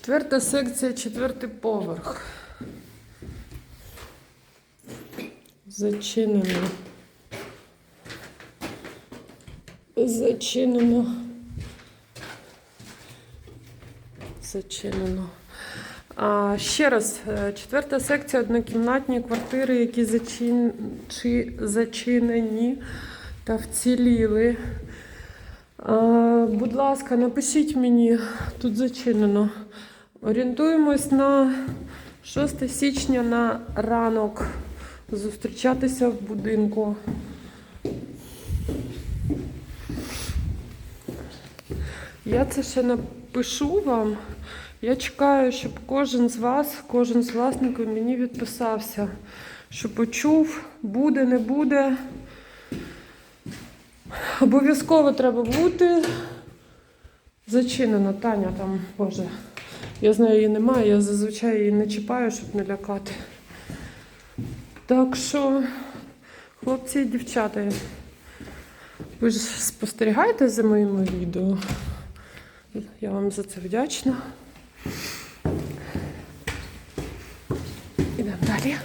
Четверта секція, четвертий поверх. Зачинено. Зачинено. Зачинено. А, ще раз, е, четверта секція однокімнатні квартири, які зачин... чи зачинені та вціліли. А, будь ласка, напишіть мені, тут зачинено. Орієнтуємось на 6 січня на ранок. Зустрічатися в будинку. Я це ще напишу вам. Я чекаю, щоб кожен з вас, кожен з власників мені відписався, що почув, буде, не буде. Обов'язково треба бути. Зачинено, Таня там, Боже. Я знаю, її немає, я зазвичай її не чіпаю, щоб не лякати. Так що, хлопці і дівчата, ви ж спостерігаєте за моїми відео. Я вам за це вдячна. Ідемо далі.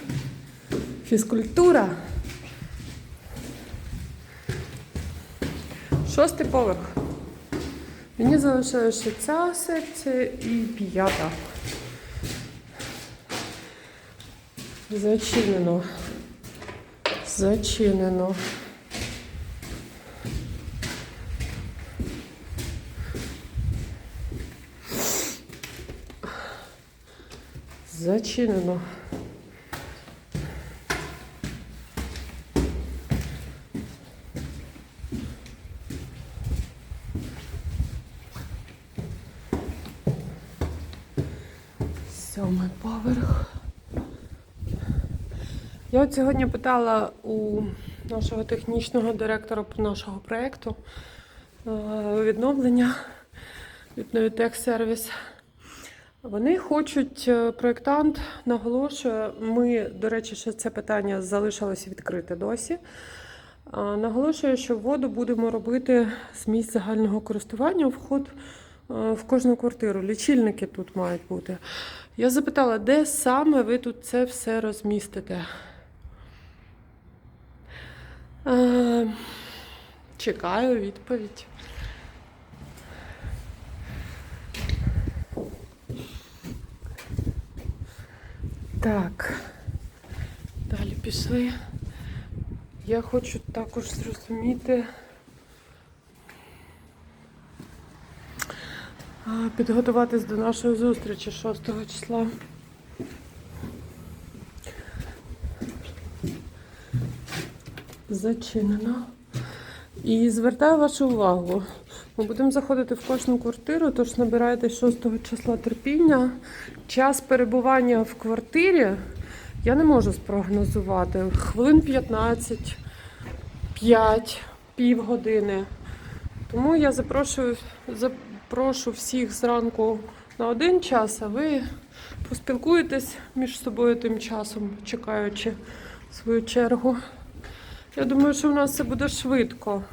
Фізкультура. Шостий поверх. Мені залишилася ця секція і п'ята. Зачинено. Зачинено. Зачинено. Сьомий поверх. Я от сьогодні питала у нашого технічного директора нашого проєкту е, відновлення від Новітек сервіс. Вони хочуть, е, проєктант наголошує, ми, до речі, ще це питання залишилося відкрите досі. А, Наголошує, що воду будемо робити з місць загального користування вход е, в кожну квартиру. Лічильники тут мають бути. Я запитала, де саме ви тут це все розмістите? Е, Чекаю відповідь. Так, далі пішли. Я хочу також зрозуміти, підготуватись до нашої зустрічі 6 числа. Зачинено. І звертаю вашу увагу. Ми будемо заходити в кожну квартиру, тож набирайте 6 числа терпіння. Час перебування в квартирі я не можу спрогнозувати. Хвилин 15, 5, півгодини. Тому я запрошую, запрошу всіх зранку на один час, а ви поспілкуєтесь між собою тим часом, чекаючи свою чергу. Я думаю, що в нас це буде швидко.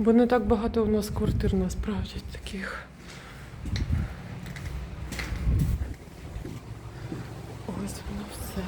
Бо не так багато у нас квартир насправді таких. Ось воно все.